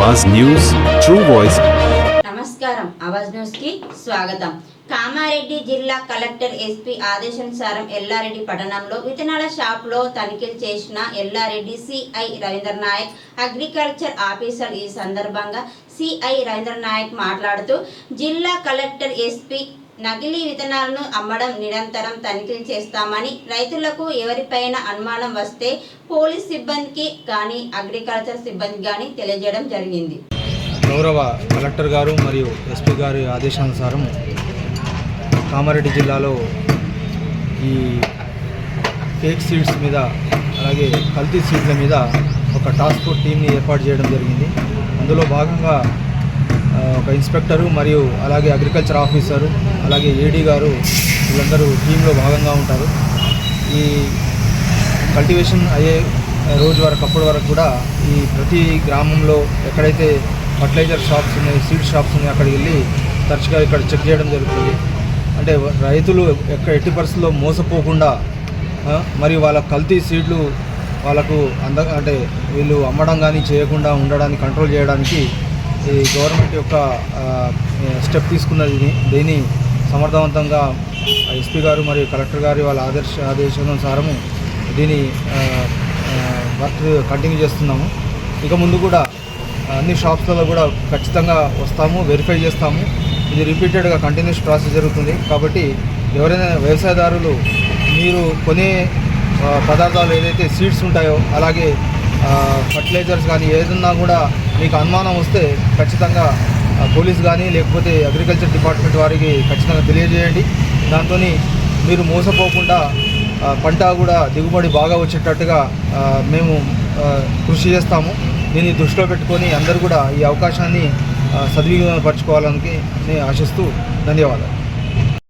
అవాజ్ news true voice. నమస్కారం. అవాజ్ న్యూస్కి స్వాగతం. కామారెడ్డి జిల్లా కలెక్టర్ ఎస్పీ ఆదేశానుసారం ఎల్లారెడ్డి పట్టణంలో విత్తనాల షాప్లో తనిఖీలు చేసిన Yellareddy CI Ravindra Nayak agriculture officer ఈ సందర్భంగా సిఐ రవీంద్ర నాయక్ మాట్లాడుతూ జిల్లా కలెక్టర్ ఎస్పీ నకిలీ విత్తనాలను అమ్మడం నిరంతరం తనిఖీలు చేస్తామని రైతులకు ఎవరిపైన అనుమానం వస్తే పోలీస్ సిబ్బందికి కానీ అగ్రికల్చర్ సిబ్బంది కానీ తెలియజేయడం జరిగింది. గౌరవ కలెక్టర్ గారు మరియు ఎస్పీ గారి ఆదేశానుసారం కామారెడ్డి జిల్లాలో ఈ ఫేక్ సీడ్స్ మీద అలాగే కల్తీ సీడ్ల మీద ఒక టాస్క్ ఫోర్స్ టీమ్ని ఏర్పాటు చేయడం జరిగింది. అందులో భాగంగా ఒక ఇన్స్పెక్టరు మరియు అలాగే అగ్రికల్చర్ ఆఫీసరు అలాగే ఏడీ గారు వీళ్ళందరూ టీంలో భాగంగా ఉంటారు. ఈ కల్టివేషన్ అయ్యే రోజు వరకు అప్పటి వరకు కూడా ఈ ప్రతి గ్రామంలో ఎక్కడైతే ఫర్టిలైజర్ షాప్స్ ఉన్నాయి సీడ్ షాప్స్ ఉన్నాయి అక్కడికి వెళ్ళి తరచుగా ఇక్కడ చెక్ చేయడం జరుగుతుంది. అంటే రైతులు ఎక్కడ ఎట్టి పరిస్థితుల్లో మోసపోకుండా మరి మరియు వాళ్ళ కల్తీ సీడ్లు వాళ్ళకు అంద అంటే వీళ్ళు అమ్మడం కానీ చేయకుండా ఉండడానికి కంట్రోల్ చేయడానికి ఈ గవర్నమెంట్ యొక్క స్టెప్ తీసుకున్నది దీన్ని సమర్థవంతంగా ఎస్పీ గారు మరియు కలెక్టర్ గారి వాళ్ళ ఆదర్శ ఆదేశానుసారము దీని వర్క్ కంటిన్యూ చేస్తున్నాము. ఇక ముందు కూడా అన్ని షాప్స్లలో కూడా ఖచ్చితంగా వస్తాము వెరిఫై చేస్తాము. ఇది రిపీటెడ్గా కంటిన్యూస్ ప్రాసెస్ జరుగుతుంది. కాబట్టి ఎవరైనా వ్యవసాయదారులు మీరు కొనే పదార్థాలు ఏదైతే సీడ్స్ ఉంటాయో అలాగే ఫర్టిలైజర్స్ కానీ ఏదన్నా కూడా మీకు అనుమానం వస్తే ఖచ్చితంగా పోలీస్ కానీ లేకపోతే అగ్రికల్చర్ డిపార్ట్మెంట్ వారికి ఖచ్చితంగా తెలియజేయండి. దాంతో మీరు మోసపోకుండా పంట కూడా దిగుబడి బాగా వచ్చేటట్టుగా మేము కృషి చేస్తాము. దీన్ని దృష్టిలో పెట్టుకొని అందరూ కూడా ఈ అవకాశాన్ని సద్వినియోగపరచుకోవాలని నేను ఆశిస్తూ ధన్యవాదాలు.